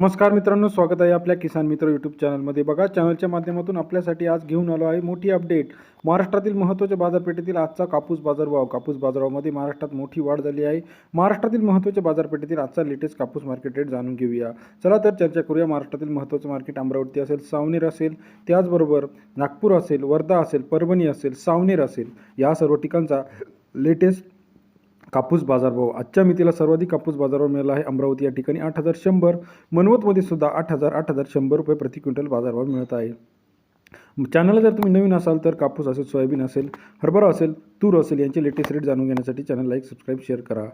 नमस्कार मित्रांनो स्वागत आहे आपल्या किसान मित्र यूट्यूब चॅनलमध्ये बघा चॅनलच्या माध्यमातून आपल्यासाठी आज घेऊन आलो आहे मोठी अपडेट महाराष्ट्रातील महत्त्वाच्या बाजारपेठेतील आजचा कापूस बाजारभाव. कापूस बाजारामध्ये महाराष्ट्रात मोठी वाढ झाली आहे. महाराष्ट्रातील महत्त्वाच्या बाजारपेठेतील आजचा लेटेस्ट कापूस मार्केट रेट जाणून घेऊया. चला तर चर्चा करूया. महाराष्ट्रातील महत्त्वाचं मार्केट अमरावती असेल सावनेर असेल त्याचबरोबर नागपूर असेल वर्धा असेल परभणी असेल सावनेर असेल. या सर्व ठिकाणचा लेटेस्ट कापूस बाजारभाव. आजच्या मितीला सर्वाधिक कापूस बाजारभाव मिळाला आहे. अमरावती या ठिकाणी आठ हजार शंभर मनवतमध्ये सुद्धा आठ हजार आठ हजार शंभर रुपये प्रति क्विंटल बाजारभाव मिळत आहे. चॅनलला जर तुम्ही नवीन असाल तर कापूस असेल सोयाबीन असेल हरभरा असेल तूर असेल यांचे लेटेस्ट रेट जाणून घेण्यासाठी चॅनल लाईक सबस्क्राईब शेअर करा.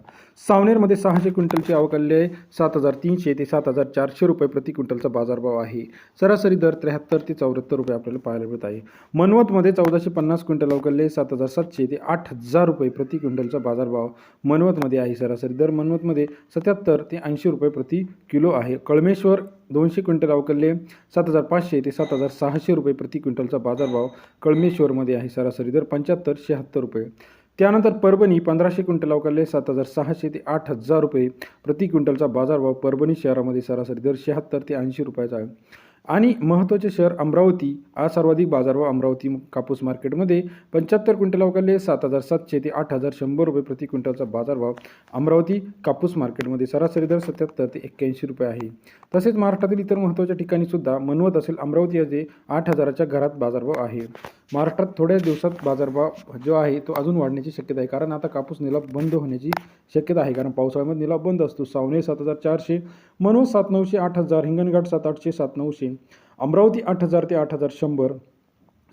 सावनेरमध्ये सहाशे क्विंटलची आवक आलेली आहे. सात हजार तीनशे ते सात हजार चारशे रुपये प्रति क्विंटलचा बाजारभाव आहे. सरासरी दर त्र्याहत्तर ते चौऱ्याहत्तर रुपये आपल्याला पाहायला मिळत आहे. मनवतमध्ये चौदाशे पन्नास क्विंटल आवक सात हजार सातशे ते आठ हजार रुपये प्रति क्विंटलचा बाजारभाव मनवतमध्ये आहे. सरासरी दर मनवतमध्ये सत्याहत्तर ते ऐंशी रुपये प्रति किलो आहे. कळमेश्वर दोनशे क्विंटल अवकलले सात हजार पाचशे ते सात हजार सहाशे रुपये प्रति क्विंटलचा बाजारभाव कळमेश्वरमध्ये आहे सरासरी दर पंच्याहत्तर शहात्तर रुपये. त्यानंतर परभणी पंधराशे क्विंटल अवकलले सात हजार सहाशे ते आठ हजार रुपये प्रति क्विंटलचा बाजारभाव परभणी शहरामध्ये सरासरी दर शहात्तर ते ऐंशी रुपयाचा आहे. आणि महत्त्वाचे शहर अमरावती आज सर्वाधिक बाजारभाव अमरावती कापूस मार्केटमध्ये पंच्याहत्तर क्विंटल अवकाले सात हजार सातशे ते आठ हजार शंभर रुपये प्रति क्विंटलचा बाजारभाव अमरावती कापूस मार्केटमध्ये सरासरी दर सत्याहत्तर ते एक्क्याऐंशी रुपये आहे. तसेच महाराष्ट्रातील इतर महत्त्वाच्या ठिकाणी सुद्धा मनवत असेल अमरावती याचे आठ हजाराच्या घरात बाजारभाव आहे. महाराष्ट्रात थोड्या दिवसात बाजारभाव जो आहे तो अजून वाढण्याची शक्यता आहे. कारण आता कापूस निलाप बंद होण्याची शक्यता आहे. कारण पावसाळ्यामध्ये निलाव बंद असतो. सावने सात हजार चारशे मनोज सात नऊशे आठ हजार हिंगणघाट सात आठशे सात नऊशे अमरावती आठ हजार ते आठ हजार शंभर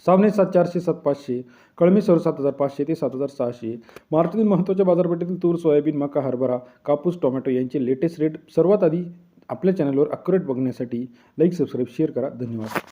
सावने सात चारशे सात पाचशे कळमेश्वर सात हजार पाचशे ते सात हजार सहाशे महाराष्ट्रातील महत्त्वाच्या बाजारपेठेतील तूर सोयाबीन मका हरभरा कापूस टोमॅटो यांचे लेटेस्ट रेट सर्वात आधी आपल्या चॅनलवर अक्युरेट बघण्यासाठी लाईक सबस्क्राईब शेअर करा. धन्यवाद.